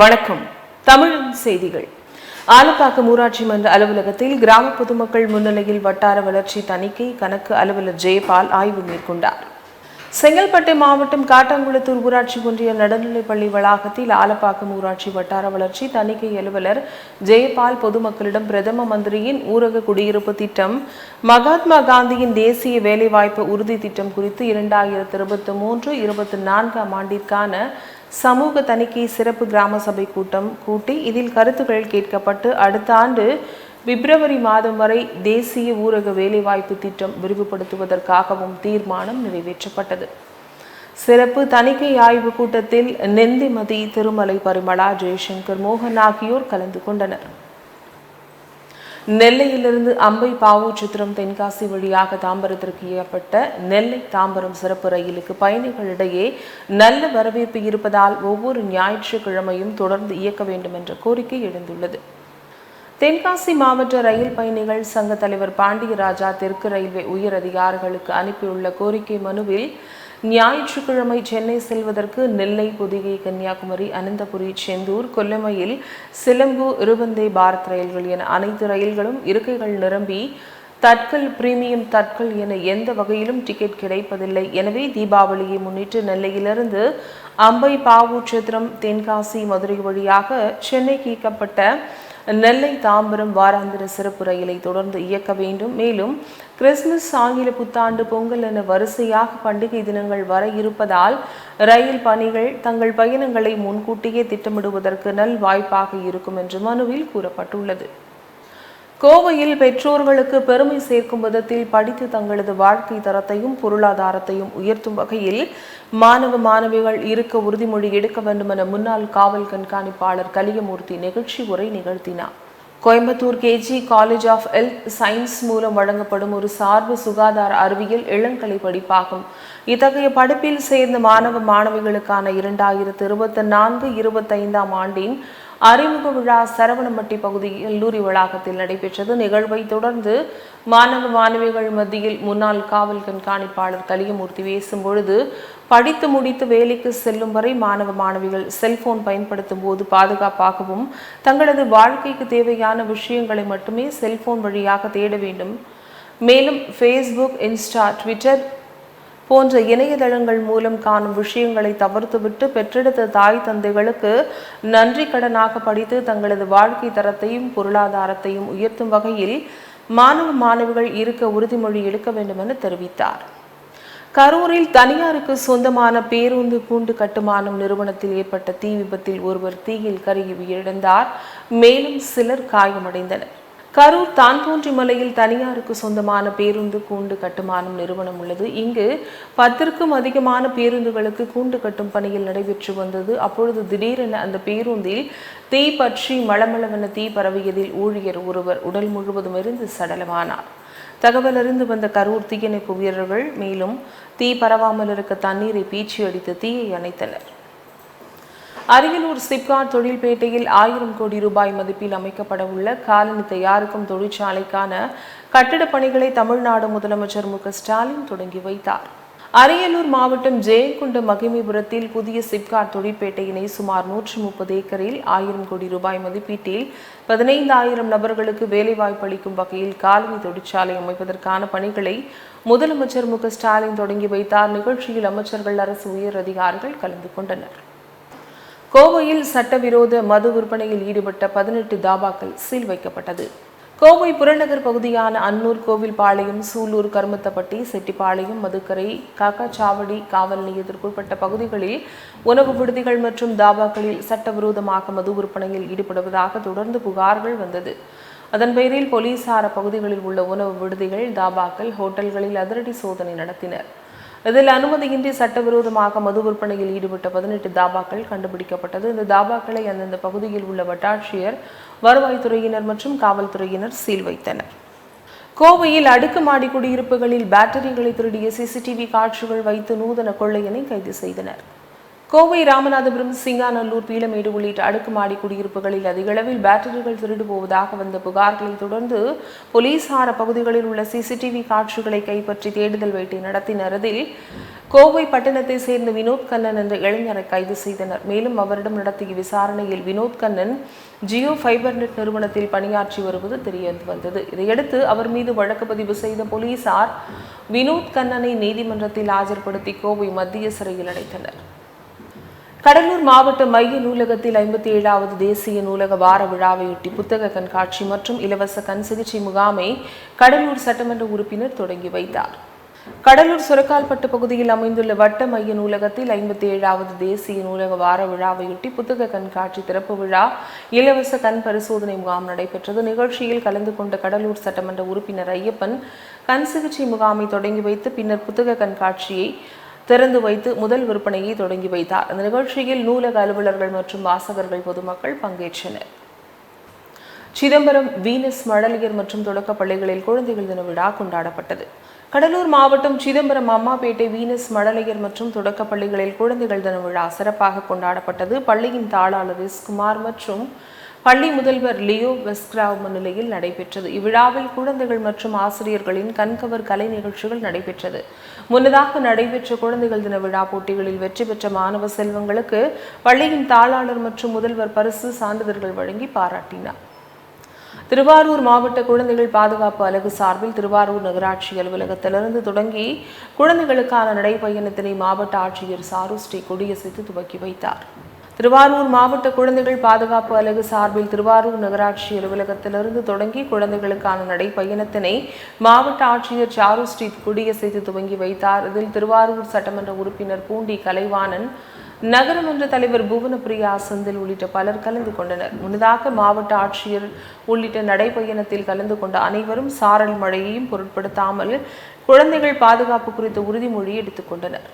வணக்கம். தமிழ் செய்திகள். ஆலப்பாக்கம் ஊராட்சி மன்ற அலுவலகத்தில் கிராம பொதுமக்கள் முன்னிலையில் வட்டார வளர்ச்சி தணிக்கை கணக்கு அலுவலர் ஜெயபால் ஆய்வு மேற்கொண்டார். செங்கல்பட்டு மாவட்டம் காட்டாங்குளத்தூர் ஊராட்சி ஒன்றிய நடுநிலைப்பள்ளி வளாகத்தில் ஆலப்பாக்கம் ஊராட்சி வட்டார வளர்ச்சி தணிக்கை அலுவலர் ஜெயபால் பொதுமக்களிடம் பிரதம மந்திரியின் ஊரக குடியிருப்பு திட்டம் மகாத்மா காந்தியின் தேசிய வேலைவாய்ப்பு உறுதி திட்டம் குறித்து இரண்டாயிரத்தி இருபத்தி மூன்று இருபத்தி நான்காம் ஆண்டிற்கான சமூக தணிக்கை சிறப்பு கிராம சபை கூட்டம் கூட்டி இதில் கருத்துக்கள் கேட்கப்பட்டு அடுத்த ஆண்டு பிப்ரவரி மாதம் வரை தேசிய ஊரக வேலைவாய்ப்பு திட்டம் விரிவுபடுத்துவதற்காகவும் தீர்மானம் நிறைவேற்றப்பட்டது. சிறப்பு தணிக்கை ஆய்வு கூட்டத்தில் நெந்திமதி திருமலை பரிமளா ஜெய்சங்கர் மோகன் ஆகியோர் கலந்து கொண்டனர். நெல்லையிலிருந்து அம்பை பாவு சித்திரம் தென்காசி வழியாக தாம்பரத்திற்கு ஏற்பட்ட நெல்லை தாம்பரம் சிறப்பு ரயிலுக்கு பயணிகளிடையே நல்ல வரவேற்பு இருப்பதால் ஒவ்வொரு ஞாயிற்றுக்கிழமையும் தொடர்ந்து இயக்க வேண்டும் என்ற கோரிக்கை எழுந்துள்ளது. தென்காசி மாவட்ட ரயில் பயணிகள் சங்க தலைவர் பாண்டியராஜா தெற்கு ரயில்வே உயர் அதிகாரிகளுக்கு அனுப்பியுள்ள கோரிக்கை மனுவில் ஞாயிற்றுக்கிழமை சென்னை செல்வதற்கு நெல்லை பொதிகை கன்னியாகுமரி அனந்தபுரி செந்தூர் கொல்லமையில் சிலம்பு இருபந்தே பாரத் ரயில்கள் என அனைத்து ரயில்களும் இருக்கைகள் நிரம்பி தட்கல் பிரீமியம் தட்கல் என எந்த வகையிலும் டிக்கெட் கிடைப்பதில்லை. எனவே தீபாவளியை முன்னிட்டு நெல்லையிலிருந்து அம்பை பாவூச்சத்திரம் தென்காசி மதுரை வழியாக சென்னைக்கு இயக்கப்பட்ட நெல்லை தாம்பரம் வாராந்திர சிறப்பு ரயிலை தொடர்ந்து இயக்க வேண்டும். மேலும் கிறிஸ்துமஸ் ஆங்கில புத்தாண்டு பொங்கல் என வரிசையாக பண்டிகை தினங்கள் வர இருப்பதால் ரயில் பணிகள் தங்கள் பயணங்களை முன்கூட்டியே திட்டமிடுவதற்கு நல் வாய்ப்பாக இருக்கும் என்று மனுவில் கூறப்பட்டுள்ளது. கோவையில் பெற்றோர்களுக்கு பெருமை சேர்க்கும் விதத்தில் படித்து தங்களது வாழ்க்கை தரத்தையும் பொருளாதாரத்தையும் உயர்த்தும் வகையில் மாணவ மாணவிகள் இருக்க உறுதிமொழி எடுக்க வேண்டும் என முன்னாள் காவல் கண்காணிப்பாளர் கலியமூர்த்தி நிகழ்ச்சி உரை நிகழ்த்தினார். Coimbatore KG college of health science மூலம் வழங்கப்படும் ஒரு சார்பு சுகாதார அறிவியல் இளங்கலை படிப்பாகும். இத்தகைய படிப்பில் சேர்ந்த மாணவ மாணவிகளுக்கான இரண்டாயிரத்து இருபத்தி நான்கு இருபத்தைந்தாம் ஆண்டின் அறிமுக விழா சரவணம்பட்டி பகுதியில் கல்லூரி வளாகத்தில் நடைபெற்றது. நிகழ்வை தொடர்ந்து மாணவ மாணவிகள் மத்தியில் முன்னாள் காவல் கண்காணிப்பாளர் கலியமூர்த்தி பேசும் பொழுது படித்து முடித்து வேலைக்கு செல்லும் வரை மாணவ மாணவிகள் செல்போன் பயன்படுத்தும் போது பாதுகாப்பாகவும் தங்களது வாழ்க்கைக்கு தேவையான விஷயங்களை மட்டுமே செல்போன் வழியாக தேட வேண்டும். மேலும் ஃபேஸ்புக் இன்ஸ்டா ட்விட்டர் போன்ற இணையதளங்கள் மூலம் காணும் விஷயங்களை தவிர்த்துவிட்டு பெற்றெடுத்த தாய் தந்தைகளுக்கு நன்றி கடனாக படித்து தங்களது வாழ்க்கை தரத்தையும் பொருளாதாரத்தையும் உயர்த்தும் வகையில் மாணவ மாணவிகள் இருக்க உறுதிமொழி எடுக்க வேண்டும் என தெரிவித்தார். கரூரில் தனியாருக்கு சொந்தமான பேருந்து கூண்டு கட்டுமானம் நிறுவனத்தில் ஏற்பட்ட தீ விபத்தில் ஒருவர் தீயில் கருகி உயிரிழந்தார். மேலும் சிலர் காயமடைந்தனர். கரூர் தான்தோன்றி மலையில் தனியாருக்கு சொந்தமான பேருந்து கூண்டு கட்டுமானம் நிறுவனம் உள்ளது. இங்கு பத்திற்கும் அதிகமான பேருந்துகளுக்கு கூண்டு கட்டும் பணியில் நடைபெற்று வந்தது. அப்பொழுது திடீரென அந்த பேருந்தில் தீ பற்றி மளமளவென தீ பரவியதில் ஊழியர் ஒருவர் உடல் முழுவதும் இருந்து சடலமானார். தகவல் அறிந்து வந்த கரூர் தீயணைப்பு வீரர்கள் மேலும் தீ பரவாமல் இருக்க தண்ணீரை பீச்சி அடித்து தீயை அணைத்தனர். அரியலூர் சிப்காட் தொழில்பேட்டையில் ஆயிரம் கோடி ரூபாய் மதிப்பில் அமைக்கப்பட உள்ள காலனி தயாரிக்கும் தொழிற்சாலைக்கான கட்டிடப் பணிகளை தமிழ்நாடு முதலமைச்சர் மு ஸ்டாலின் தொடங்கி வைத்தார். அரியலூர் மாவட்டம் ஜெயங்குண்ட மகிமைபுரத்தில் புதிய சிப்காட் தொழிற்பேட்டையினை சுமார் நூற்றி முப்பது ஏக்கரில் ஆயிரம் கோடி ரூபாய் மதிப்பீட்டில் பதினைந்தாயிரம் நபர்களுக்கு வேலைவாய்ப்பு அளிக்கும் வகையில் காலனி தொழிற்சாலை அமைப்பதற்கான பணிகளை முதலமைச்சர் மு ஸ்டாலின் தொடங்கி வைத்தார். நிகழ்ச்சியில் அமைச்சர்கள் அரசு உயர் அதிகாரிகள் கலந்து கொண்டனர். கோவையில் சட்டவிரோத மது விற்பனையில் ஈடுபட்ட பதினெட்டு தாபாக்கள் சீல் வைக்கப்பட்டது. கோவை புறநகர் பகுதியான அன்னூர் கோவில்பாளையம் சூலூர் கருமத்தப்பட்டி செட்டிப்பாளையம் மதுக்கரை காக்காச்சாவடி காவல் நிலையத்திற்குட்பட்ட பகுதிகளில் உணவு விடுதிகள் மற்றும் தாபாக்களில் சட்டவிரோதமாக மது விற்பனையில் ஈடுபடுவதாக தொடர்ந்து புகார்கள் வந்தது. அதன் பெயரில் போலீசார் பகுதிகளில் உள்ள உணவு விடுதிகள் தாபாக்கள் ஹோட்டல்களில் அதிரடி சோதனை நடத்தினர். இதில் அனுமதியின்றி சட்டவிரோதமாக மது விற்பனையில் ஈடுபட்ட பதினெட்டு தாபாக்கள் கண்டுபிடிக்கப்பட்டது. இந்த தாபாக்களை அந்தந்த பகுதியில் உள்ள வட்டாட்சியர் வருவாய்த்துறையினர் மற்றும் காவல்துறையினர் சீல் வைத்தனர். கோவையில் அடுக்குமாடி குடியிருப்புகளில் பேட்டரிகளை திருடிய சிசிடிவி காட்சிகள் வைத்து நூதன கொள்ளையனை கைது செய்தனர். கோவை ராமநாதபுரம் சிங்காநல்லூர் பீளமேடு உள்ளிட்ட அடுக்குமாடி குடியிருப்புகளில் அதிகளவில் பேட்டரிகள் திருடு போவதாக வந்த புகார்களை தொடர்ந்து போலீசார் பகுதிகளில் உள்ள சிசிடிவி காட்சிகளை கைப்பற்றி தேடுதல் வேட்டை நடத்தினர். அதில் கோவை பட்டணத்தை சேர்ந்த வினோத் கண்ணன் என்ற இளைஞரை கைது செய்தனர். மேலும் அவரிடம் நடத்திய விசாரணையில் வினோத் கண்ணன் ஜியோ ஃபைபர் நெட் நிறுவனத்தில் பணியாற்றி வருவது தெரிய வந்தது. இதையடுத்து அவர் மீது வழக்கு பதிவு செய்த போலீசார் வினோத் கண்ணனை நீதிமன்றத்தில் ஆஜர்படுத்தி கோவை மத்திய சிறையில் அடைத்தனர். கடலூர் மாவட்ட மைய நூலகத்தில் ஐம்பத்தி ஏழாவது தேசிய நூலக வார விழாவையொட்டி புத்தக கண்காட்சி மற்றும் இலவச கண் சிகிச்சை முகாமை கடலூர் சட்டமன்ற உறுப்பினர் தொடங்கி வைத்தார். கடலூர் சுரக்கால்பட்டு பகுதியில் அமைந்துள்ள வட்ட மைய நூலகத்தில் ஐம்பத்தி ஏழாவது தேசிய நூலக வார விழாவையொட்டி புத்தக கண்காட்சி திறப்பு விழா இலவச கண் பரிசோதனை முகாம் நடைபெற்றது. நிகழ்ச்சியில் கலந்து கொண்ட கடலூர் சட்டமன்ற உறுப்பினர் ஐயப்பன் கண் சிகிச்சை முகாமை தொடங்கி வைத்து பின்னர் புத்தக கண்காட்சியை திறந்து வைத்து முதல் விற்பனையை தொடங்கி வைத்தார். இந்த நிகழ்ச்சியில் நூலக அலுவலர்கள் மற்றும் வாசகர்கள் பொதுமக்கள் பங்கேற்றனர். சிதம்பரம் வீனஸ் மழலியர் மற்றும் தொடக்க பள்ளிகளில் குழந்தைகள் தின விழா கொண்டாடப்பட்டது. கடலூர் மாவட்டம் சிதம்பரம் அம்மாபேட்டை வீனஸ் மழலையர் மற்றும் தொடக்க பள்ளிகளில் குழந்தைகள் தின விழா சிறப்பாக கொண்டாடப்பட்டது. பள்ளியின் தாளாளர் எஸ் குமார் மற்றும் பள்ளி முதல்வர் லியோ வெஸ்கிராவ் முன்னிலையில் நடைபெற்றது. இவ்விழாவில் குழந்தைகள் மற்றும் ஆசிரியர்களின் கண்கவர் கலை நிகழ்ச்சிகள் நடைபெற்றது. முன்னதாக நடைபெற்ற குழந்தைகள் தின விழா போட்டிகளில் வெற்றி பெற்ற மாணவ செல்வங்களுக்கு பள்ளியின் தாளாளர் மற்றும் முதல்வர் பரிசு சான்றிதழ்கள் வழங்கி பாராட்டினார். திருவாரூர் மாவட்ட குழந்தைகள் பாதுகாப்பு அலகு சார்பில் திருவாரூர் நகராட்சி அலுவலகத்திலிருந்து தொடங்கி குழந்தைகளுக்கான நடைபயணத்தினை மாவட்ட ஆட்சியர் சாரு ஸ்ரீ கொடியசைத்து துவக்கி வைத்தார். திருவாரூர் மாவட்ட குழந்தைகள் பாதுகாப்பு அலகு சார்பில் திருவாரூர் நகராட்சி அலுவலகத்திலிருந்து தொடங்கி குழந்தைகளுக்கான நடைப்பயணத்தினை மாவட்ட ஆட்சியர் சாரு ஸ்ரீ கொடியசைத்து துவங்கி வைத்தார். இதில் திருவாரூர் சட்டமன்ற உறுப்பினர் பூண்டி கலைவாணன் நகரமன்ற தலைவர் புவனப்பிரியா செந்தில் உள்ளிட்ட பலர் கலந்து கொண்டனர். முன்னதாக மாவட்ட ஆட்சியர் உள்ளிட்ட நடைப்பயணத்தில் கலந்து கொண்ட அனைவரும் சாரல் மழையையும் பொருட்படுத்தாமல் குழந்தைகள் பாதுகாப்பு குறித்த உறுதிமொழி எடுத்துக்கொண்டனர்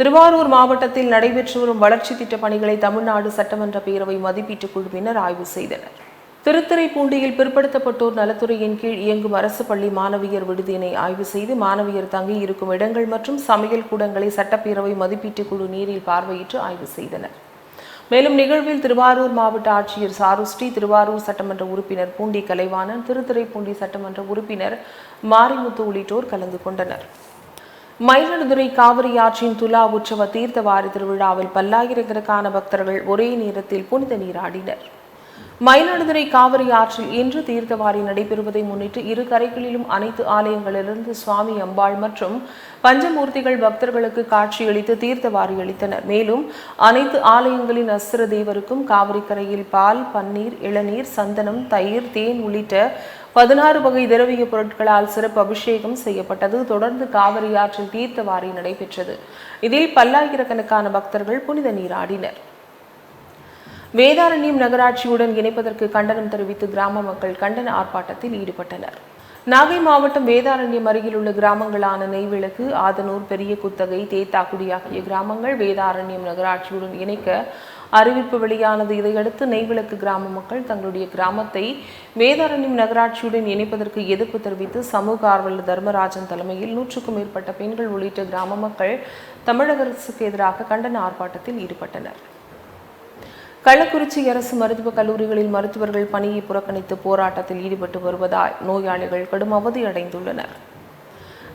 திருவாரூர் மாவட்டத்தில் நடைபெற்று வரும் வளர்ச்சி திட்ட பணிகளை தமிழ்நாடு சட்டமன்ற பேரவை மதிப்பீட்டு குழுவினர் ஆய்வு செய்தனர். திருத்துறைப்பூண்டியில் பிற்படுத்தப்பட்டோர் நலத்துறையின் கீழ் இயங்கும் அரசு பள்ளி மாணவியர் விடுதியினை ஆய்வு செய்து மாணவியர் தங்கி இருக்கும் இடங்கள் மற்றும் சமையல் கூடங்களை சட்டப்பேரவை மதிப்பீட்டு குழு நீரில் பார்வையிட்டு ஆய்வு செய்தனர். மேலும் நிகழ்வில் திருவாரூர் மாவட்ட ஆட்சியர் சாருஸ்ரீ திருவாரூர் சட்டமன்ற உறுப்பினர் பூண்டி கலைவாணன் திருத்துறைப்பூண்டி சட்டமன்ற உறுப்பினர் மாரிமுத்து உள்ளிட்டோர் கலந்து கொண்டனர். மயிலாடுதுறை காவிரி ஆற்றின் துலா உற்சவ தீர்த்தவாரி திருவிழாவில் பல்லாயிரக்கணக்கான பக்தர்கள் ஒரே நேரத்தில் புனித நீராடினர் மயிலாடுதுறை காவிரி ஆற்றில் இன்று தீர்த்தவாரி நடைபெறுவதை முன்னிட்டு இரு கரைகளிலும் அனைத்து ஆலயங்களிலிருந்து சுவாமி அம்பாள் மற்றும் பஞ்சமூர்த்திகள் பக்தர்களுக்கு காட்சியளித்து தீர்த்தவாரி அளித்தனர். மேலும் அனைத்து ஆலயங்களின் அஸ்திர தேவருக்கும் காவிரி கரையில் பால் பன்னீர் இளநீர் சந்தனம் தயிர் தேன் உள்ளிட்ட பதினாறு வகை திரவிய பொருட்களால் சிறப்பு அபிஷேகம் செய்யப்பட்டது. தொடர்ந்து காவிரி ஆற்றில் தீர்த்தவாரி நடைபெற்றது. இதில் பல்லாயிரக்கணக்கான பக்தர்கள் புனித நீராடினர். வேதாரண்யம் நகராட்சியுடன் இணைப்பதற்கு கண்டனம் தெரிவித்து கிராம மக்கள் கண்டன ஆர்ப்பாட்டத்தில் ஈடுபட்டனர். நாகை மாவட்டம் வேதாரண்யம் அருகில் உள்ள கிராமங்களான நெய்விளக்கு ஆதனூர் பெரிய குத்தகை தேத்தாக்குடி ஆகிய கிராமங்கள் வேதாரண்யம் நகராட்சியுடன் இணைக்க அறிவிப்பு வெளியானது. இதையடுத்து நெய்விளக்கு கிராம மக்கள் தங்களுடைய கிராமத்தை வேதாரண்யம் நகராட்சியுடன் இணைப்பதற்கு எதிர்ப்பு தெரிவித்து சமூக ஆர்வலர் தர்மராஜன் தலைமையில் நூற்றுக்கும் மேற்பட்ட பெண்கள் உள்ளிட்ட கிராம மக்கள் தமிழக அரசுக்கு எதிராக கண்டன ஆர்ப்பாட்டத்தில் ஈடுபட்டனர். கள்ளக்குறிச்சி அரசு மருத்துவக் கல்லூரிகளில் மருத்துவர்கள் பணியை புறக்கணித்து போராட்டத்தில் ஈடுபட்டு வருவதால் நோயாளிகள் கடும் அவதியடைந்துள்ளனர்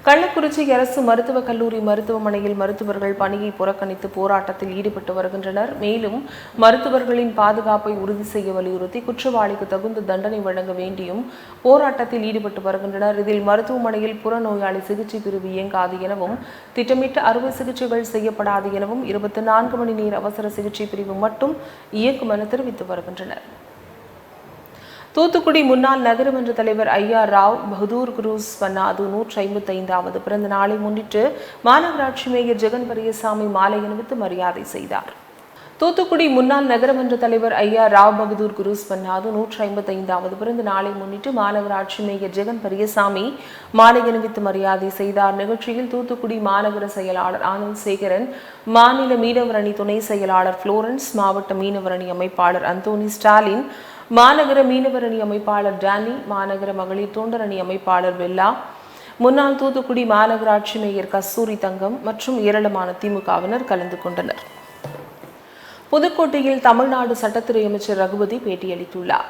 கள்ளக்குறிச்சி அரசு மருத்துவக் கல்லூரி மருத்துவமனையில் மருத்துவர்கள் பணியை புறக்கணித்து போராட்டத்தில் ஈடுபட்டு வருகின்றனர். மேலும் மருத்துவர்களின் பாதுகாப்பை உறுதி செய்ய வலியுறுத்தி குற்றவாளிக்கு தகுந்த தண்டனை வழங்க வேண்டியும் போராட்டத்தில் ஈடுபட்டு வருகின்றனர். இதில் மருத்துவமனையில் புறநோயாளி சிகிச்சை பிரிவு இயங்காது எனவும் திட்டமிட்ட அறுவை சிகிச்சைகள் செய்யப்படாது எனவும் இருபத்தி நான்கு மணி நேர அவசர சிகிச்சை பிரிவு மட்டும் இயக்கும் என தெரிவித்து வருகின்றனர். தூத்துக்குடி முன்னாள் நகரமன்ற தலைவர் ஐயா ராவ் பகதூர் குரூஸ் பன்னாது நூற்றி ஐம்பத்தி ஐந்தாவது பிறந்த நாளை முன்னிட்டு மாநகராட்சி மேயர் ஜெகன் பெரியசாமி மாலை அணிவித்து மரியாதை செய்தார். தூத்துக்குடி முன்னாள் நகரமன்ற தலைவர் ஐயா ராவ் பகதூர் குரூஸ் பன்னாது நூற்றி ஐம்பத்தி ஐந்தாவது பிறந்த நாளை முன்னிட்டு மாநகராட்சி மேயர் ஜெகன் பெரியசாமி மாலை அணிவித்து மரியாதை செய்தார். நிகழ்ச்சியில் தூத்துக்குடி மாநகர செயலாளர் ஆனந்த் சேகரன் மாநில மீனவரணி துணை செயலாளர் புளோரன்ஸ் மாவட்ட மீனவரணி அமைப்பாளர் அந்தோனி ஸ்டாலின் மாநகர மீனவர் அணி அமைப்பாளர் டேனி மாநகர மகளிர் தொண்டர் அணி அமைப்பாளர் வெல்லா முன்னாள் தூத்துக்குடி மாநகராட்சி மேயர் கஸ்தூரி தங்கம் மற்றும் ஏராளமான திமுகவினர் கலந்து கொண்டனர். புதுக்கோட்டையில் தமிழ்நாடு சட்டத்துறை அமைச்சர் ரகுபதி பேட்டியளித்துள்ளார்.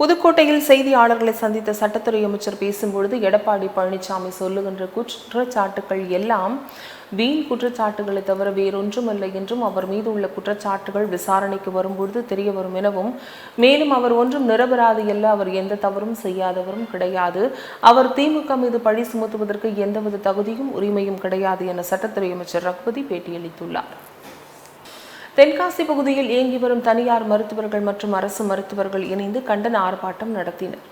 புதுக்கோட்டையில் செய்தியாளர்களை சந்தித்த சட்டத்துறை அமைச்சர் பேசும்பொழுது எடப்பாடி பழனிசாமி சொல்லுகின்ற குற்றச்சாட்டுக்கள் எல்லாம் வீண் குற்றச்சாட்டுகளை தவிர வேறொன்றுமில்லை என்றும் அவர் மீது உள்ள குற்றச்சாட்டுகள் விசாரணைக்கு வரும்பொழுது தெரிய வரும் எனவும் மேலும் அவர் ஒன்றும் நிரபராதி அல்ல அவர் எந்த தவறும் செய்யாதவரும் கிடையாது. அவர் திமுக மீது பழி சுமத்துவதற்கு எந்தவித தகுதியும் உரிமையும் கிடையாது என சட்டத்துறை அமைச்சர் ரகுபதி பேட்டியளித்துள்ளார். தென்காசி பகுதியில் இயங்கி வரும் தனியார் மருத்துவர்கள் மற்றும் அரசு மருத்துவர்கள் இணைந்து கண்டன ஆர்ப்பாட்டம் நடத்தினர்.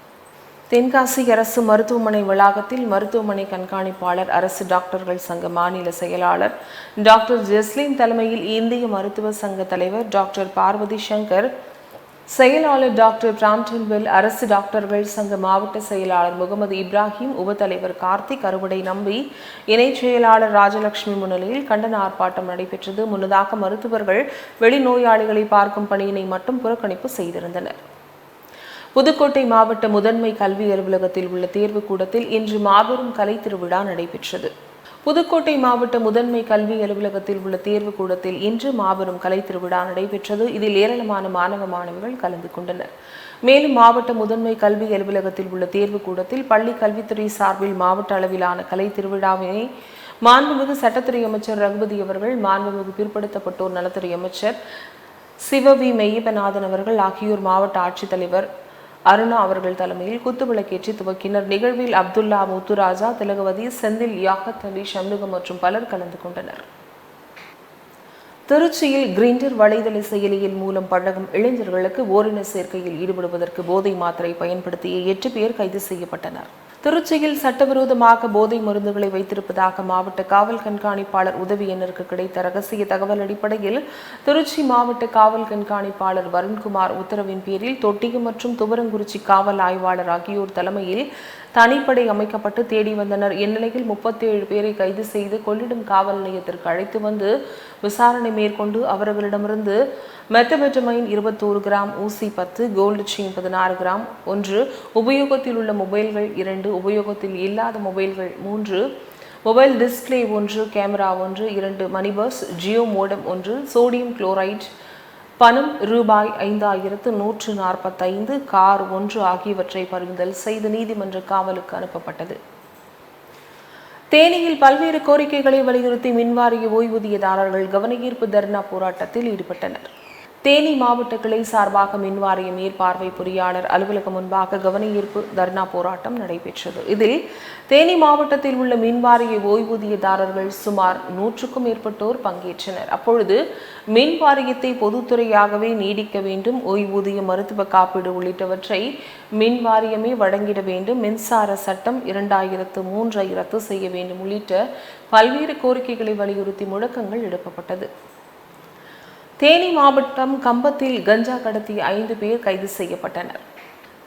தென்காசி அரசு மருத்துவமனை வளாகத்தில் மருத்துவமனை கண்காணிப்பாளர் அரசு டாக்டர்கள் சங்க மாநில செயலாளர் டாக்டர் ஜெஸ்லின் தலைமையில் இந்திய மருத்துவ சங்க தலைவர் டாக்டர் பார்வதி சங்கர் செயலாளர் டாக்டர் பிராம்டன்வெல் அரசு டாக்டர்கள் சங்க மாவட்ட செயலாளர் முகமது இப்ராஹிம் உபத்தலைவர் கார்த்திக் அறுவடை நம்பி இணைச் செயலாளர் ராஜலட்சுமி முன்னிலையில் கண்டன ஆர்ப்பாட்டம் நடைபெற்றது. முன்னதாக மருத்துவர்கள் வெளிநோயாளிகளை பார்க்கும் பணியினை மட்டும் புறக்கணிப்பு செய்திருந்தனர். புதுக்கோட்டை மாவட்ட முதன்மை கல்வி அலுவலகத்தில் உள்ள தேர்வு கூடத்தில் இன்று மாபெரும் கலை திருவிழா நடைபெற்றது. புதுக்கோட்டை மாவட்ட முதன்மை கல்வி அலுவலகத்தில் உள்ள தேர்வு கூடத்தில் இன்று மாபெரும் கலை திருவிழா நடைபெற்றது. இதில் ஏராளமான மாணவ மாணவிகள் கலந்து கொண்டனர். மேலும் மாவட்ட முதன்மை கல்வி அலுவலகத்தில் உள்ள தேர்வு கூடத்தில் பள்ளி கல்வித்துறை சார்பில் மாவட்ட அளவிலான கலை திருவிழாவினை மாண்புமிகு சட்டத்துறை அமைச்சர் ரகுபதி அவர்கள் மாண்புமிகு பிற்படுத்தப்பட்டோர் நலத்துறை அமைச்சர் சிவவி மெய்யப்பநாதன் அவர்கள் ஆகியோர் மாவட்ட ஆட்சித்தலைவர் அருணா அவர்கள் தலைமையில் குத்துவிளக்கேற்றி துவக்கினர். நிகழ்வில் அப்துல்லா முத்துராஜா திலகவதி செந்தில் யாகத் அலி சண்முகம் மற்றும் பலர் கலந்து கொண்டனர். திருச்சியில் கிரிண்டர் வலைதள செயலியில் மூலம் பழகும் இளைஞர்களுக்கு ஓரின சேர்க்கையில் ஈடுபடுவதற்கு போதை மாத்திரை பயன்படுத்திய எட்டு பேர் கைது செய்யப்பட்டனர். திருச்சியில் சட்டவிரோதமாக போதை மருந்துகளை வைத்திருப்பதாக மாவட்ட காவல் கண்காணிப்பாளர் உதவி எண்ணிற்கு கிடைத்த ரகசிய தகவல் அடிப்படையில் திருச்சி மாவட்ட காவல் கண்காணிப்பாளர் வருண்குமார் உத்தரவின் பேரில் தொட்டியம் மற்றும் துவரங்குறிச்சி காவல் ஆய்வாளர் ஆகியோர் தலைமையில் தனிப்படை அமைக்கப்பட்டு தேடி வந்தனர். இந்நிலையில் முப்பத்தி ஏழு பேரை கைது செய்து கொள்ளிடம் காவல் நிலையத்திற்கு அழைத்து வந்து விசாரணை மேற்கொண்டு அவர்களிடமிருந்து மெத்தமெட்டமைன் இருபத்தோரு கிராம் ஊசி பத்து கோல்டு செயின் பதினாறு கிராம் ஒன்று உபயோகத்தில் உள்ள மொபைல்கள் இரண்டு உபயோகத்தில் இல்லாத மொபைல்கள் மூன்று மொபைல் டிஸ்பிளே ஒன்று கேமரா ஒன்று இரண்டு மணிபர்ஸ் ஜியோ மோடம் ஒன்று சோடியம் குளோரைட் பணம் ரூபாய் ஐந்தாயிரத்து நூற்று நாற்பத்தைந்து கார் ஒன்று ஆகியவற்றை பறிமுதல் செய்து நீதிமன்ற காவலுக்கு அனுப்பப்பட்டது. தேனியில் பல்வேறு கோரிக்கைகளை வலியுறுத்தி மின்வாரிய ஓய்வூதியதாரர்கள் கவனஈர்ப்பு தர்ணா போராட்டத்தில் ஈடுபட்டனர். தேனி மாவட்ட கிளை சார்பாக மின்வாரிய மேற்பார்வை பொறியாளர் அலுவலகம் முன்பாக கவனஈர்ப்பு தர்ணா போராட்டம் நடைபெற்றது. இதில் தேனி மாவட்டத்தில் உள்ள மின்வாரிய ஓய்வூதியதாரர்கள் சுமார் நூற்றுக்கும் மேற்பட்டோர் பங்கேற்றனர். அப்பொழுது மின் வாரியத்தை பொதுத்துறையாகவே நீடிக்க வேண்டும் ஓய்வூதிய மருத்துவ காப்பீடு உள்ளிட்டவற்றை மின் வாரியமே வழங்கிட வேண்டும் மின்சார சட்டம் இரண்டாயிரத்து மூன்றை ரத்து செய்ய வேண்டும் உள்ளிட்ட பல்வேறு கோரிக்கைகளை வலியுறுத்தி முழக்கங்கள் எழுப்பப்பட்டது தேனி மாவட்டம் கம்பத்தில் கஞ்சா கடத்தி ஐந்து பேர் கைது செய்யப்பட்டனர்.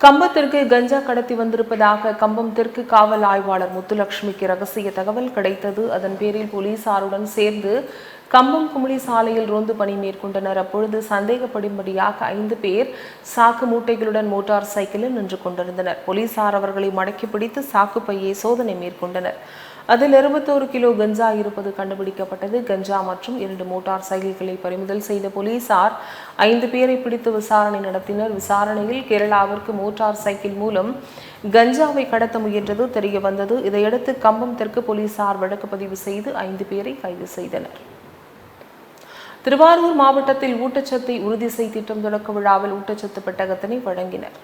கம்பத்திற்கு கஞ்சா கடத்தி வந்திருப்பதாக கம்பம் தெற்கு காவல் ஆய்வாளர் முத்துலட்சுமிக்கு ரகசிய தகவல் கிடைத்தது. அதன் பேரில் போலீசாருடன் சேர்ந்து கம்பம் குமிழி சாலையில் ரோந்து பணி மேற்கொண்டனர். அப்பொழுது சந்தேகப்படும்படியாக ஐந்து பேர் சாக்கு மூட்டைகளுடன் மோட்டார் சைக்கிளில் நின்று கொண்டிருந்தனர். போலீசார் அவர்களை மடக்கி பிடித்து சாக்கு பையை சோதனை மேற்கொண்டனர். அதில் இருபத்தோரு கிலோ கஞ்சா இருப்பது கண்டுபிடிக்கப்பட்டது. கஞ்சா மற்றும் இரண்டு மோட்டார் சைக்கிள்களை பறிமுதல் செய்த போலீசார் ஐந்து பேரை பிடித்து விசாரணை நடத்தினர். விசாரணையில் கேரளாவிற்கு மோட்டார் சைக்கிள் மூலம் கஞ்சாவை கடத்த முயன்றது தெரிய வந்தது. இதையடுத்து கம்பம் தெற்கு போலீசார் வழக்கு பதிவு செய்து ஐந்து பேரை கைது செய்தனர். திருவாரூர் மாவட்டத்தில் ஊட்டச்சத்தை உறுதி செய் திட்டம் தொடக்க விழாவில் ஊட்டச்சத்து பெட்டகத்தினை வழங்கினர்.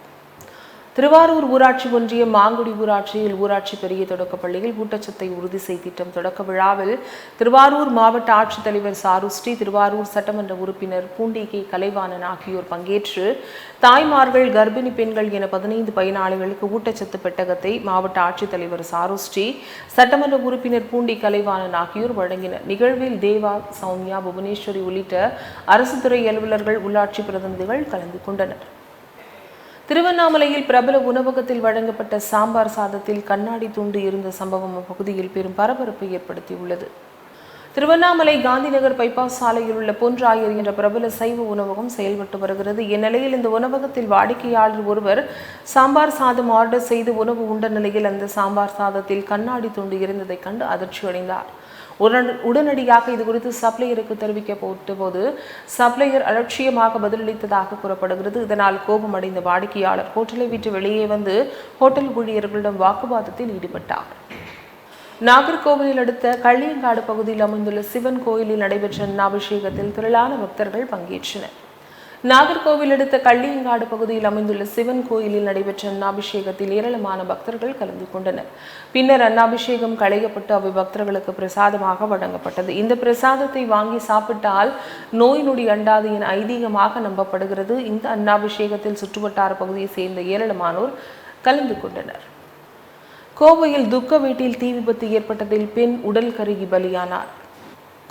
திருவாரூர் ஊராட்சி ஒன்றியம் மாங்குடி ஊராட்சியில் ஊராட்சி பெரிய தொடக்கப் பள்ளியில் ஊட்டச்சத்தை உறுதி செய் திட்டம் தொடக்க விழாவில் திருவாரூர் மாவட்ட ஆட்சித்தலைவர் சாருஸ்ரீ திருவாரூர் சட்டமன்ற உறுப்பினர் பூண்டி கே. கலைவாணன் ஆகியோர் பங்கேற்று தாய்மார்கள் கர்ப்பிணி பெண்கள் என பதினைந்து பயனாளிகளுக்கு ஊட்டச்சத்து பெட்டகத்தை மாவட்ட ஆட்சித்தலைவர் சாருஸ்ரீ சட்டமன்ற உறுப்பினர் பூண்டி கலைவாணன் ஆகியோர் வழங்கினர். நிகழ்வில் தேவா சௌமியா புவனேஸ்வரி உள்ளிட்ட அரசு துறை அலுவலர்கள் உள்ளாட்சி பிரதிநிதிகள் கலந்து கொண்டனர். திருவண்ணாமலையில் பிரபல உணவகத்தில் வழங்கப்பட்ட சாம்பார் சாதத்தில் கண்ணாடி துண்டு இருந்த சம்பவம் அப்பகுதியில் பெரும் பரபரப்பை ஏற்படுத்தியுள்ளது. திருவண்ணாமலை காந்திநகர் பைபாஸ் சாலையில் உள்ள பொன்றாயர் என்ற பிரபல சைவ உணவகம் செயல்பட்டு வருகிறது. இந்நிலையில் இந்த உணவகத்தில் வாடிக்கையாளர் ஒருவர் சாம்பார் சாதம் ஆர்டர் செய்து உணவு உண்ட நிலையில் அந்த சாம்பார் சாதத்தில் கண்ணாடி துண்டு இருந்ததைக் கண்டு அதிர்ச்சியடைந்தார். உடன் உடனடியாக இது குறித்து சப்ளையருக்கு தெரிவிக்கப்பட்ட போது சப்ளையர் அலட்சியமாக பதிலளித்ததாக கூறப்படுகிறது. இதனால் கோபமடைந்த வாடிக்கையாளர் ஹோட்டலை விட்டு வெளியே வந்து ஹோட்டல் ஊழியர்களிடம் வாக்குவாதத்தில் ஈடுபட்டார். நாகர்கோவிலில் அடுத்த கள்ளியங்காடு பகுதியில் அமைந்துள்ள சிவன் கோயிலில் நடைபெற்ற அபிஷேகத்தில் திரளான பக்தர்கள் பங்கேற்றனர். நாகர்கோவில் அடுத்த கள்ளியங்காடு பகுதியில் அமைந்துள்ள சிவன் கோயிலில் நடைபெற்ற அன்னாபிஷேகத்தில் ஏராளமான பக்தர்கள் கலந்து கொண்டனர். பின்னர் அன்னாபிஷேகம் களையப்பட்டு அவை பக்தர்களுக்கு பிரசாதமாக வழங்கப்பட்டது. இந்த பிரசாதத்தை வாங்கி சாப்பிட்டால் நோய் நொடி அண்டாது என ஐதீகமாக நம்பப்படுகிறது. இந்த அன்னாபிஷேகத்தில் சுற்றுவட்டார பகுதியை சேர்ந்த ஏராளமானோர் கலந்து கொண்டனர். கோவையில் துக்க வீட்டில் தீ விபத்து ஏற்பட்டதில் பெண் உடல் கருகி பலியானார்.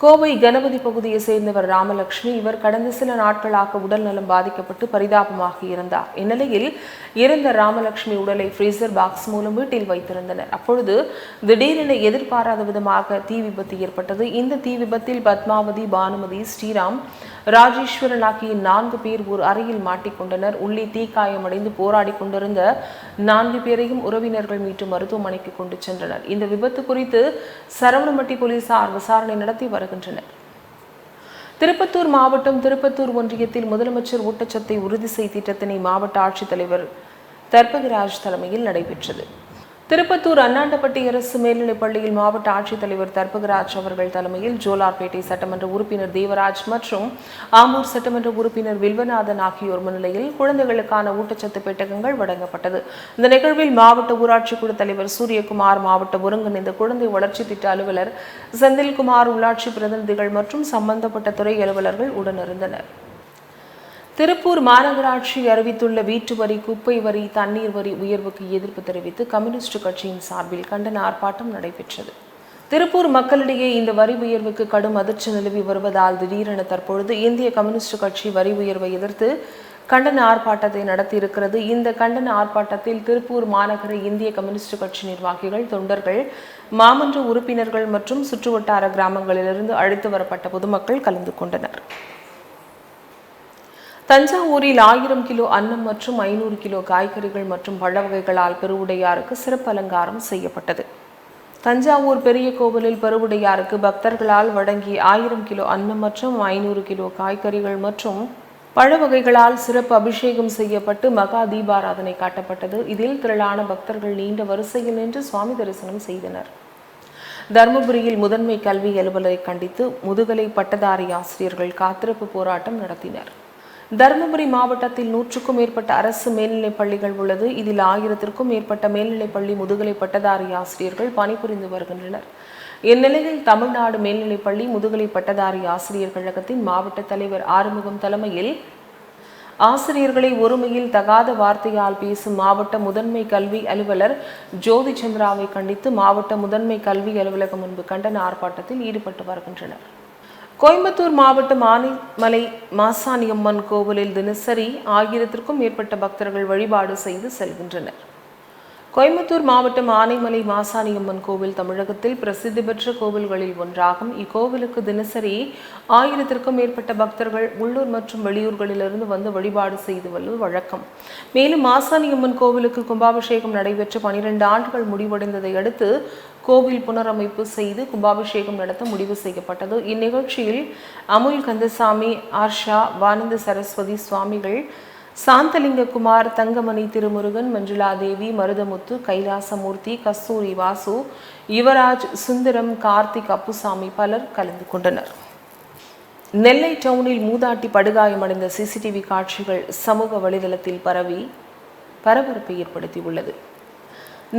கோவை கணபதி பகுதியை சேர்ந்தவர் ராமலட்சுமி இவர் கடந்த சில நாட்களாக உடல் நலம் பாதிக்கப்பட்டு பரிதாபமாக இருந்தார். இந்நிலையில் இறந்த ராமலட்சுமி உடலை ஃப்ரீசர் பாக்ஸ் மூலம் வீட்டில் வைத்திருந்தனர். அப்பொழுது திடீரென எதிர்பாராத விதமாக தீ விபத்து ஏற்பட்டது. இந்த தீ விபத்தில் பத்மாவதி பானுமதி ஸ்ரீராம் ராஜேஸ்வரன் ஆகிய நான்கு பேர் ஒரு அறையில் மாட்டிக்கொண்டனர். உள்ளே தீக்காயமடைந்து போராடி கொண்டிருந்த நான்கு பேரையும் உறவினர்கள் மீட்டு மருத்துவமனைக்கு கொண்டு சென்றனர். இந்த விபத்து குறித்து சரவணமட்டி போலீசார் விசாரணை நடத்தி வருகின்றனர். திருப்பத்தூர் மாவட்டம் திருப்பத்தூர் ஒன்றியத்தில் முதலமைச்சர் ஊட்டச்சத்தை உறுதி செய் திட்டத்தினை மாவட்ட ஆட்சித்தலைவர் தர்பகராஜ் தலைமையில் நடைபெற்றது. திருப்பத்தூர் அண்ணாண்டப்பட்டி அரசு மேல்நிலைப் பள்ளியில் மாவட்ட ஆட்சித்தலைவர் தர்பகராஜ் அவர்கள் தலைமையில் ஜோலார்பேட்டை சட்டமன்ற உறுப்பினர் தேவராஜ் மற்றும் ஆம்பூர் சட்டமன்ற உறுப்பினர் வில்வநாதன் ஆகியோர் முன்னிலையில் குழந்தைகளுக்கான ஊட்டச்சத்து பெட்டகங்கள் வழங்கப்பட்டது. இந்த நிகழ்வில் மாவட்ட ஊராட்சி குழு தலைவர் சூரியகுமார் மாவட்ட ஒருங்கிணைந்த குழந்தை வளர்ச்சி திட்ட அலுவலர் செந்தில்குமார் உள்ளாட்சி பிரதிநிதிகள் மற்றும் சம்பந்தப்பட்ட துறை அலுவலர்கள் உடனிருந்தனர். திருப்பூர் மாநகராட்சி அறிவித்துள்ள வீட்டு வரி குப்பை வரி தண்ணீர் வரி உயர்வுக்கு எதிர்ப்பு தெரிவித்து கம்யூனிஸ்ட் கட்சியின் சார்பில் கண்டன ஆர்ப்பாட்டம் நடைபெற்றது. திருப்பூர் மக்களிடையே இந்த வரி உயர்வுக்கு கடும் அதிர்ச்சி நிலவி வருவதால் திடீரென தற்பொழுது இந்திய கம்யூனிஸ்ட் கட்சி வரி உயர்வை எதிர்த்து கண்டன ஆர்ப்பாட்டத்தை நடத்தியிருக்கிறது. இந்த கண்டன ஆர்ப்பாட்டத்தில் திருப்பூர் மாநகர இந்திய கம்யூனிஸ்ட் கட்சி நிர்வாகிகள் தொண்டர்கள் மாமன்ற உறுப்பினர்கள் மற்றும் சுற்றுவட்டார கிராமங்களிலிருந்து அழைத்து வரப்பட்ட பொதுமக்கள் கலந்து கொண்டனர். தஞ்சாவூரில் ஆயிரம் கிலோ அன்னம் மற்றும் ஐநூறு கிலோ காய்கறிகள் மற்றும் பழ வகைகளால் பெருவுடையாருக்கு சிறப்பு அலங்காரம் செய்யப்பட்டது. தஞ்சாவூர் பெரிய கோவிலில் பெருவுடையாருக்கு பக்தர்களால் வழங்கிய ஆயிரம் கிலோ அன்னம் மற்றும் ஐநூறு கிலோ காய்கறிகள் மற்றும் பழ வகைகளால் சிறப்பு அபிஷேகம் செய்யப்பட்டு மகா தீபாராதனை காட்டப்பட்டது. இதில் திரளான பக்தர்கள் நீண்ட வரிசையில் நின்று சுவாமி தரிசனம் செய்தனர். தருமபுரியில் முதன்மை கல்வி அலுவலரை கண்டித்து முதுகலை பட்டதாரி ஆசிரியர்கள் காத்திருப்பு போராட்டம் நடத்தினர். தருமபுரி மாவட்டத்தில் நூற்றுக்கும் மேற்பட்ட அரசு மேல்நிலைப் பள்ளிகள் உள்ளது. இதில் ஆயிரத்திற்கும் மேற்பட்ட மேல்நிலைப் பள்ளி முதுகலை பட்டதாரி ஆசிரியர்கள் பணிபுரிந்து வருகின்றனர். இந்நிலையில் தமிழ்நாடு மேல்நிலைப் பள்ளி முதுகலை பட்டதாரி ஆசிரியர் கழகத்தின் மாவட்ட தலைவர் ஆறுமுகம் தலைமையில் ஆசிரியர்களை ஒருமையில் தகாத வார்த்தையால் பேசும் மாவட்ட முதன்மை கல்வி அலுவலர் ஜோதி சந்திராவை கண்டித்து மாவட்ட முதன்மை கல்வி அலுவலகம் முன்பு கண்டன ஆர்ப்பாட்டத்தில் ஈடுபட்டு வருகின்றனர். கோயம்புத்தூர் மாவட்டம் ஆனைமலை மாசாணியம்மன் கோவிலில் தினசரி ஆயிரத்திற்கும் மேற்பட்ட பக்தர்கள் வழிபாடு செய்து செல்கின்றனர். கோயம்புத்தூர் மாவட்டம் ஆனைமலை மாசாணியம்மன் கோவில் தமிழகத்தில் பிரசித்தி பெற்ற கோவில்களில் ஒன்றாகும். இக்கோவிலுக்கு தினசரி ஆயிரத்திற்கும் மேற்பட்ட பக்தர்கள் உள்ளூர் மற்றும் வெளியூர்களிலிருந்து வந்து வழிபாடு செய்து வருவது வழக்கம். மேலும் மாசாணியம்மன் கோவிலுக்கு கும்பாபிஷேகம் நடைபெற்ற பனிரெண்டு ஆண்டுகள் முடிவடைந்ததை அடுத்து கோவில் புனரமைப்பு செய்து கும்பாபிஷேகம் நடத்த முடிவு செய்யப்பட்டது. இந்நிகழ்ச்சியில் அமுல் கந்தசாமி ஆர்ஷா வானந்த சரஸ்வதி சுவாமிகள் சாந்தலிங்ககுமார் தங்கமணி திருமுருகன் மஞ்சுளாதேவி மருதமுத்து கைலாசமூர்த்தி கஸ்தூரி வாசு யுவராஜ் சுந்தரம் கார்த்திக் அப்புசாமி பலர் கலந்து கொண்டனர். நெல்லை டவுனில் மூதாட்டி படுகாயமடைந்த சிசிடிவி காட்சிகள் சமூக வலைதளத்தில் பரவி பரபரப்பை ஏற்படுத்தியுள்ளது.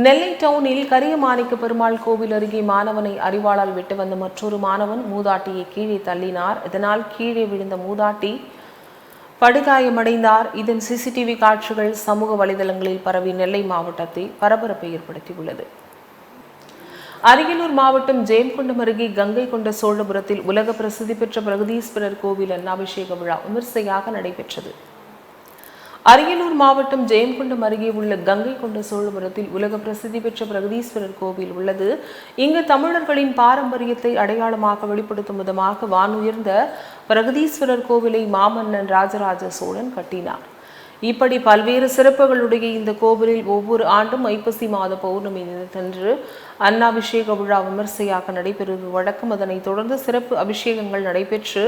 நெல்லை டவுனில் கரியமாணிக்க பெருமாள் கோவில் அருகே மாணவனை அறிவாளால் விட்டு வந்த மற்றொரு மாணவன் மூதாட்டியை கீழே தள்ளினார். இதனால் கீழே விழுந்த மூதாட்டி படுகாயமடைந்தார். இதன் சிசிடிவி காட்சிகள் சமூக வலைதளங்களில் பரவி நெல்லை மாவட்டத்தை பரபரப்பை ஏற்படுத்தியுள்ளது. அரியலூர் மாவட்டம் ஜெயம்கொண்டம் அருகே கங்கை கொண்ட சோழபுரத்தில் உலக பிரசித்தி பெற்ற பிரகதீஸ்வரர் கோவில் அன்னாபிஷேக விழா விமர்சையாக நடைபெற்றது. அரியலூர் மாவட்டம் ஜெயங்கொண்டம் அருகே உள்ள கங்கை கொண்ட சோழபுரத்தில் உலக பிரசித்தி பெற்ற பிரகதீஸ்வரர் கோவில் உள்ளது. இங்கு தமிழர்களின் பாரம்பரியத்தை அடையாளமாக வெளிப்படுத்தும் விதமாக வானுயர்ந்த பிரகதீஸ்வரர் கோவிலை மாமன்னன் ராஜராஜ சோழன் கட்டினார். இப்படி பல்வேறு சிறப்புகளுடைய இந்த கோவிலில் ஒவ்வொரு ஆண்டும் ஐப்பசி மாத பௌர்ணமி தினத்தன்று அன்னாபிஷேக விழா விமர்சையாக நடைபெறுவது வழக்கம். அதனைத் தொடர்ந்து சிறப்பு அபிஷேகங்கள் நடைபெற்று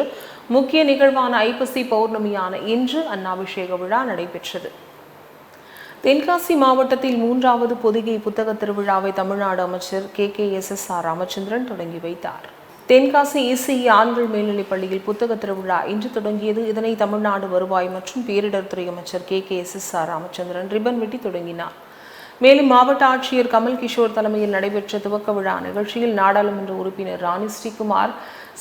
முக்கிய நிகழ்வான ஐப்பசி பௌர்ணமியான இன்று அன்னாபிஷேக விழா நடைபெற்றது. தென்காசி மாவட்டத்தில் மூன்றாவது பொதிகை புத்தக திருவிழாவை தமிழ்நாடு அமைச்சர் K. K. S. S. R. Ramachandran தொடங்கி வைத்தார். தென்காசி இசிஇ ஆண்கள் மேல்நிலைப் பள்ளியில் புத்தக திருவிழா இன்று தொடங்கியது. இதனை தமிழ்நாடு வருவாய் மற்றும் பேரிடர் துறை அமைச்சர் K. K. S. S. R. Ramachandran ribbon வெட்டி தொடங்கினார். மேலும் மாவட்ட ஆட்சியர் கமல் கிஷோர் தலைமையில் நடைபெற்ற துவக்க விழா நிகழ்ச்சியில் நாடாளுமன்ற உறுப்பினர் ராணி ஸ்ரீகுமார்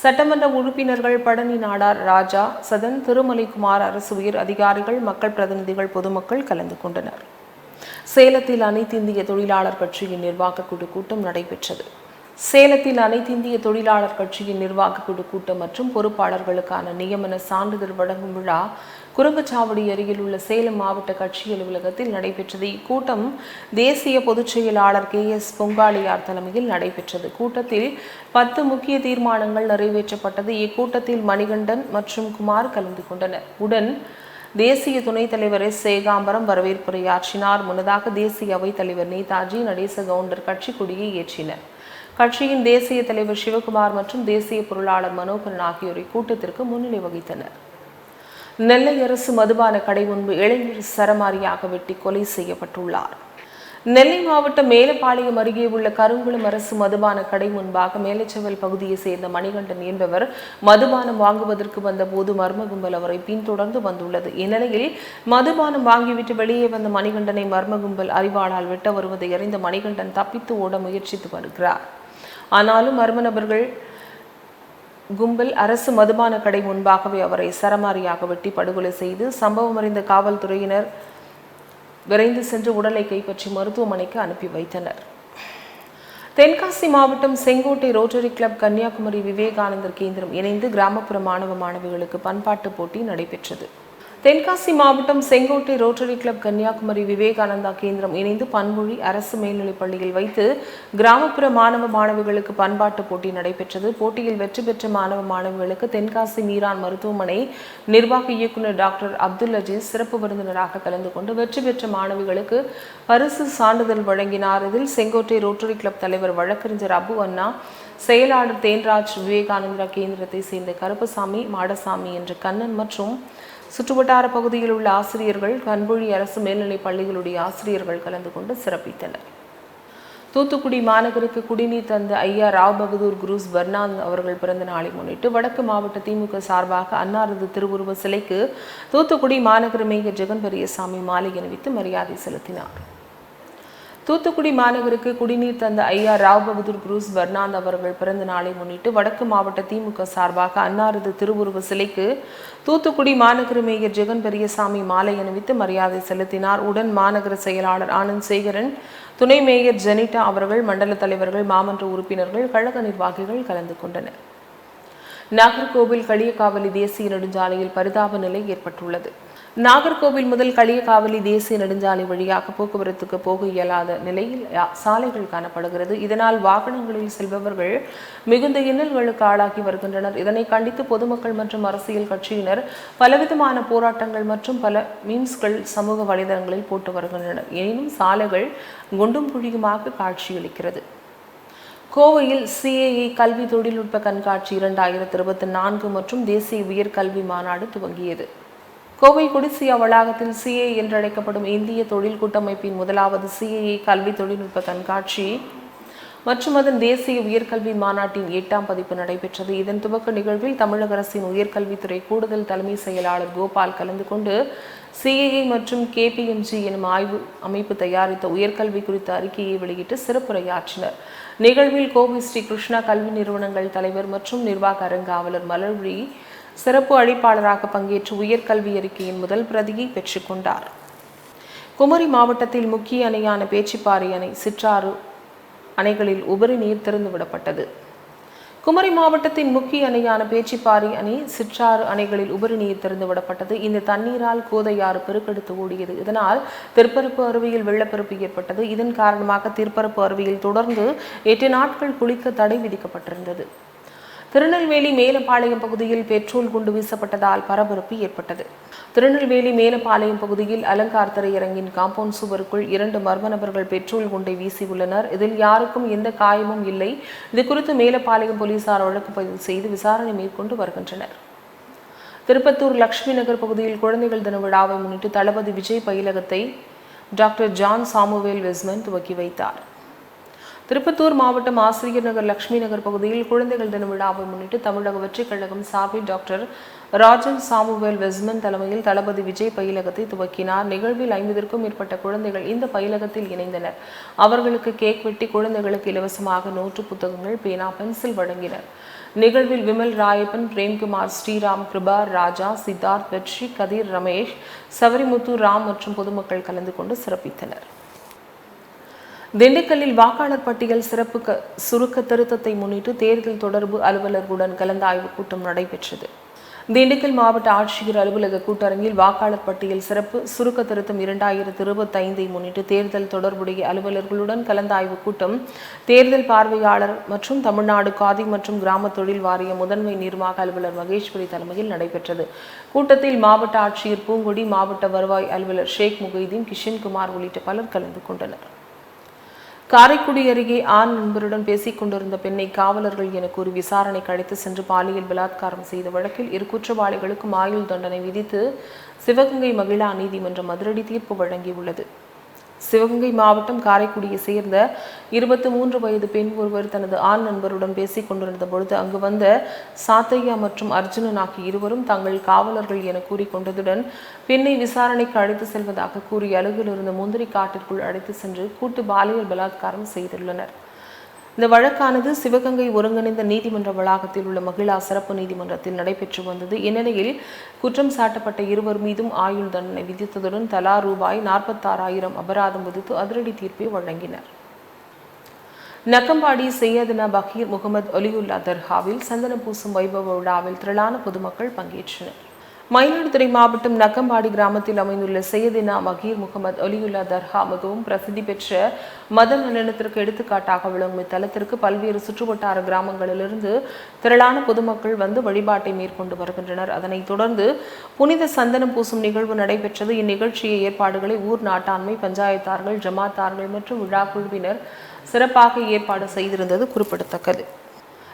சட்டமன்ற உறுப்பினர்கள் பழனி நாடார் ராஜா சதன் திருமலைக்குமார் அரசு உயர் அதிகாரிகள் மக்கள் பிரதிநிதிகள் பொதுமக்கள் கலந்து கொண்டனர். சேலத்தில் அனைத்திந்திய தொழிலாளர் கட்சியின் நிர்வாக குழு கூட்டம் நடைபெற்றது. சேலத்தில் அனைத்திந்திய தொழிலாளர் கட்சியின் நிர்வாக குழு கூட்டம் மற்றும் பொறுப்பாளர்களுக்கான நியமன சான்றிதழ் வழங்கும் விழா குரங்கச்சாவடி அருகில் உள்ள சேலம் மாவட்ட கட்சி அலுவலகத்தில் நடைபெற்றது. இக்கூட்டம் தேசிய பொதுச் செயலாளர் கே எஸ் பொங்காளியார் தலைமையில் நடைபெற்றது. கூட்டத்தில் பத்து முக்கிய தீர்மானங்கள் நிறைவேற்றப்பட்டது. இக்கூட்டத்தில் மணிகண்டன் மற்றும் குமார் கலந்து கொண்டனர். உடன் தேசிய துணைத் தலைவர் எஸ். சேகாம்பரம் வரவேற்புரையாற்றினார் முன்னதாக தேசிய அவைத் தலைவர் நேதாஜி நடேச கவுண்டர் கட்சி கொடியை ஏற்றினர். கட்சியின் தேசிய தலைவர் சிவகுமார் மற்றும் தேசிய பொருளாளர் மனோகரன் ஆகியோரை கூட்டத்திற்கு முன்னிலை வகித்தனர். நெல்லை அரசு மதுபான கடை முன்பு இளைஞர் சரமாரியாக வெட்டி கொலை செய்யப்பட்டுள்ளார். நெல்லை மாவட்டம் மேலப்பாளையம் அருகே உள்ள கருங்குளம் அரசு மதுபான கடை முன்பாக மேலச்செவல் பகுதியை சேர்ந்த மணிகண்டன் என்பவர் மதுபானம் வாங்குவதற்கு வந்தபோது மர்ம கும்பல் அவரை பின்தொடர்ந்து வந்துள்ளது. இந்நிலையில் மதுபானம் வாங்கிவிட்டு வெளியே வந்த மணிகண்டனை மர்ம கும்பல் அறிவாளால் வெட்ட வருவதை அறிந்த மணிகண்டன் தப்பித்து ஓட முயற்சித்து வருகிறார். ஆனாலும் மர்ம நபர்கள் கும்பல் அரசு மதுபான கடை முன்பாகவே அவரை சரமாரியாக வெட்டி படுகொலை செய்து சம்பவம் அறிந்த காவல்துறையினர் விரைந்து சென்று உடலை கைப்பற்றி மருத்துவமனைக்கு அனுப்பி வைத்தனர். தென்காசி மாவட்டம் செங்கோட்டை ரோட்டரி கிளப் கன்னியாகுமரி விவேகானந்தர் கேந்திரம் இணைந்து கிராமப்புற மாணவ மாணவிகளுக்கு பண்பாட்டு போட்டி நடைபெற்றது. தென்காசி மாவட்டம் செங்கோட்டை ரோட்டரி கிளப் கன்னியாகுமரி விவேகானந்தா கேந்திரம் இணைந்து பன்மொழி அரசு மேல்நிலைப் பள்ளியில் வைத்து கிராமப்புற மாணவ மாணவிகளுக்கு பண்பாட்டு போட்டி நடைபெற்றது. போட்டியில் வெற்றி பெற்ற மாணவ மாணவிகளுக்கு தென்காசி மீரான் மருத்துவமனை நிர்வாக இயக்குநர் டாக்டர் அப்துல் அஜீஸ் சிறப்பு விருந்தினராக கலந்து கொண்டு வெற்றி பெற்ற மாணவிகளுக்கு பரிசு சான்றிதழ் வழங்கினார். இதில் செங்கோட்டை ரோட்டரி கிளப் தலைவர் வழக்கறிஞர் அபு அண்ணா செயலாளர் தேன்ராஜ் விவேகானந்தா கேந்திரத்தை சேர்ந்த கருப்பசாமி மாடசாமி என்ற கண்ணன் மற்றும் சுற்றுவட்டார பகுதியில் உள்ள ஆசிரியர்கள் கண்பொழி அரசு மேல்நிலைப் பள்ளிகளுடைய ஆசிரியர்கள் கலந்து கொண்டு சிறப்பித்தனர். தூத்துக்குடி மாநகருக்கு குடிநீர் தந்த ஐயா ராவ் பகதூர் குரூஸ் பர்னாந்த் அவர்கள் பிறந்த நாளை முன்னிட்டு வடக்கு மாவட்ட திமுக சார்பாக அன்னாரது திருவுருவ சிலைக்கு தூத்துக்குடி மாநகர மேயர் ஜெகன் பெரியசாமி மாலை அணிவித்து மரியாதை செலுத்தினார். தூத்துக்குடி மாநகருக்கு குடிநீர் தந்த ஐயா ராவ் பகதூர் குரூஸ் பர்னாந்த் அவர்கள் பிறந்த நாளை முன்னிட்டு வடக்கு மாவட்ட திமுக சார்பாக அன்னாரது திருவுருவ சிலைக்கு தூத்துக்குடி மாநகர மேயர் ஜெகன் பெரியசாமி மாலை அணிவித்து மரியாதை செலுத்தினார். உடன் மாநகர செயலாளர் ஆனந்த் சேகரன் துணை மேயர் ஜெனிட்டா அவர்கள் மண்டல தலைவர்கள் மாமன்ற உறுப்பினர்கள் கழக நிர்வாகிகள் கலந்து கொண்டனர். நாகர்கோவில் களியக்காவலி தேசிய நெடுஞ்சாலையில் பரிதாப நிலை ஏற்பட்டுள்ளது. நாகர்கோவில் முதல் களியகாவலி தேசிய நெடுஞ்சாலை வழியாக போக்குவரத்துக்கு போக இயலாத நிலையில் யா- சாலைகள் காணப்படுகிறது. இதனால் வாகனங்களில் செல்பவர்கள் மிகுந்த இன்னல்களுக்கு ஆளாகி வருகின்றனர். இதனை கண்டித்து பொதுமக்கள் மற்றும் அரசியல் கட்சியினர் பலவிதமான போராட்டங்கள் மற்றும் பல மீம்ஸ்கள் சமூக வலைதளங்களில் போட்டு வருகின்றனர். எனினும் சாலைகள் குண்டும் குழியுமாக காட்சியளிக்கிறது. கோவையில் சிஏஏ கல்வி தொழில்நுட்ப கண்காட்சி இரண்டாயிரத்தி இருபத்தி நான்கு மற்றும் தேசிய உயர்கல்வி மாநாடு துவங்கியது. கோவை குடிசியா வளாகத்தில் சிஏ என்றழைக்கப்படும் இந்திய தொழில் கூட்டமைப்பின் முதலாவது சிஏஏ கல்வி தொழில்நுட்ப கண்காட்சி மற்றும் அதன் தேசிய உயர்கல்வி மாநாட்டின் எட்டாம் பதிப்பு நடைபெற்றது. இதன் துவக்க நிகழ்வில் தமிழக அரசின் உயர்கல்வித்துறை கூடுதல் தலைமை செயலாளர் கோபால் கலந்து கொண்டு சிஏஏ மற்றும் கேபிஎம்ஜி எனும் ஆய்வு அமைப்பு தயாரித்த உயர்கல்வி குறித்த அறிக்கையை வெளியிட்டு சிறப்புரையாற்றினர். நிகழ்வில் கோவை ஸ்ரீ கிருஷ்ணா கல்வி நிறுவனங்கள் தலைவர் மற்றும் நிர்வாக அறங்காவலர் மலர்விழி சிறப்பு அழிப்பாளராக பங்கேற்று உயர்கல்வி அறிக்கையின் முதல் பிரதியை பெற்றுக்கொண்டார் குமரி மாவட்டத்தில் முக்கிய அணையான பேச்சிப்பாறை அணை சிற்றாறு அணைகளில் உபரி நீர் திறந்து விடப்பட்டது. குமரி மாவட்டத்தின் முக்கிய அணையான பேச்சிப்பாறை அணை சிற்றாறு அணைகளில் உபரி நீர் திறந்து விடப்பட்டது. இந்த தண்ணீரால் கோதையாறு பெருக்கெடுத்து ஓடியது. இதனால் திருப்பரப்பு அருவியில் வெள்ளப்பெருப்பு ஏற்பட்டது. இதன் காரணமாக திருப்பரப்பு அருவியில் தொடர்ந்து எட்டு நாட்கள் குளிக்க தடை விதிக்கப்பட்டிருந்தது. திருநெல்வேலி மேலப்பாளையம் பகுதியில் பெட்ரோல் குண்டு வீசப்பட்டதால் பரபரப்பு ஏற்பட்டது. திருநெல்வேலி மேலப்பாளையம் பகுதியில் அலங்கார் திரையரங்கின் காம்பவுண்ட் சுவருக்குள் இரண்டு மர்ம நபர்கள் பெட்ரோல் குண்டை வீசியுள்ளனர் இதில் யாருக்கும் எந்த காயமும் இல்லை. இது குறித்து மேலப்பாளையம் போலீசார் வழக்கு பதிவு செய்து விசாரணை மேற்கொண்டு வருகின்றனர். திருப்பத்தூர் லட்சுமி நகர் பகுதியில் குழந்தைகள் தின விழாவை முன்னிட்டு தளபதி விஜய் பயிலகத்தை டாக்டர் ஜான் சாமுவேல் வெஸ்மன் துவக்கி வைத்தார். திருப்பத்தூர் மாவட்டம் ஆசிரியர் நகர் லட்சுமி நகர் பகுதியில் குழந்தைகள் தின விழாவை முன்னிட்டு தமிழக வெற்றிக் கழகம் சார்பில் டாக்டர் ராஜன் சாமுவேல் வெஸ்மன் தலைமையில் தளபதி விஜய் பயிலகத்தை துவக்கினார். நிகழ்வில் ஐம்பதிற்கும் மேற்பட்ட குழந்தைகள் இந்த பயிலகத்தில் இணைந்தனர். அவர்களுக்கு கேக் வெட்டி குழந்தைகளுக்கு இலவசமாக நோட்டு புத்தகங்கள் பேனா பென்சில் வழங்கினர். நிகழ்வில் விமல் ராயப்பன் பிரேம்குமார் ஸ்ரீராம் கிருபா ராஜா சித்தார்த் வெற்றி கதிர் ரமேஷ் சவரிமுத்து ராம் மற்றும் பொதுமக்கள் கலந்து கொண்டு சிறப்பித்தனர். திண்டுக்கல்லில் வாக்காளர் பட்டியல் சிறப்பு க சுருக்க திருத்தத்தை முன்னிட்டு தேர்தல் தொடர்பு அலுவலர்களுடன் கலந்தாய்வு கூட்டம் நடைபெற்றது. திண்டுக்கல் மாவட்ட ஆட்சியர் அலுவலக கூட்டரங்கில் வாக்காளர் பட்டியல் சிறப்பு சுருக்க திருத்தம் இரண்டாயிரத்து இருபத்தைந்தை முன்னிட்டு தேர்தல் தொடர்புடைய அலுவலர்களுடன் கலந்தாய்வு கூட்டம் தேர்தல் பார்வையாளர் மற்றும் தமிழ்நாடு காதி மற்றும் கிராம தொழில் வாரிய முதன்மை நிர்வாக அலுவலர் மகேஸ்வரி தலைமையில் நடைபெற்றது. கூட்டத்தில் மாவட்ட ஆட்சியர் பூங்கொடி மாவட்ட வருவாய் அலுவலர் ஷேக் முகைதீன் கிஷன்குமார் உள்ளிட்ட பலர் கலந்து கொண்டனர். காரைக்குடி அருகே ஆண் நண்பருடன் பேசிக் கொண்டிருந்த பெண்ணை காவலர்கள் என கூறி விசாரணைக்கு அழைத்து சென்று பாலியல் பலாத்காரம் செய்த வழக்கில் இரு குற்றவாளிகளுக்கும் ஆயுள் தண்டனை விதித்து சிவகங்கை மகிழா நீதிமன்றம் அதிரடி தீர்ப்பு வழங்கியுள்ளது. சிவகங்கை மாவட்டம் காரைக்குடியை சேர்ந்த இருபத்தி மூன்று வயது பெண் ஒருவர் தனது ஆண் நண்பருடன் பேசிக் கொண்டிருந்த பொழுது அங்கு வந்த சாத்தையா மற்றும் அர்ஜுனன் ஆகிய இருவரும் தங்கள் காவலர்கள் என கூறிக்கொண்டதுடன் பெண்ணை விசாரணைக்கு அழைத்து செல்வதாக கூறி அருகில் இருந்த முந்திரி காட்டிற்குள் அழைத்து சென்று கூட்டு பாலியல் பலாத்காரம் செய்துள்ளனர். இந்த வழக்கானது சிவகங்கை ஒருங்கிணைந்த நீதிமன்ற வளாகத்தில் உள்ள மகிழா சிறப்பு நீதிமன்றத்தில் நடைபெற்று வந்தது. இந்நிலையில் குற்றம் சாட்டப்பட்ட இருவர் மீதும் ஆயுள் தண்டனை விதித்ததுடன் தலா ரூபாய் நாற்பத்தாறாயிரம் அபராதம் விதித்து அதிரடி தீர்ப்பை வழங்கினர். நக்கம்பாடி செய்யதுனா பகீர் முகமது ஒலியுல்லா தர்காவில் சந்தன பூசும் வைபவ விழாவில் திரளான பொதுமக்கள் பங்கேற்றனர். மயிலாடுதுறை மாவட்டம் நக்கம்பாடி கிராமத்தில் அமைந்துள்ள சையதினா மகீர் முகமது ஒலியுல்லா தர்ஹா மிகவும் பிரசித்தி பெற்ற மத நல்லெண்ணத்திற்கு எடுத்துக்காட்டாக விளங்கும் இத்தலத்திற்கு பல்வேறு சுற்றுவட்டார கிராமங்களிலிருந்து திரளான பொதுமக்கள் வந்து வழிபாட்டை மேற்கொண்டு வருகின்றனர். அதனைத் தொடர்ந்து புனித சந்தனம் பூசும் நிகழ்வு நடைபெற்றது. இந்நிகழ்ச்சியை ஏற்பாடுகளை ஊர் நாட்டாண்மை பஞ்சாயத்தார்கள் ஜமாத்தார்கள் மற்றும் விழா குழுவினர் சிறப்பாக ஏற்பாடு செய்திருந்தது குறிப்பிடத்தக்கது.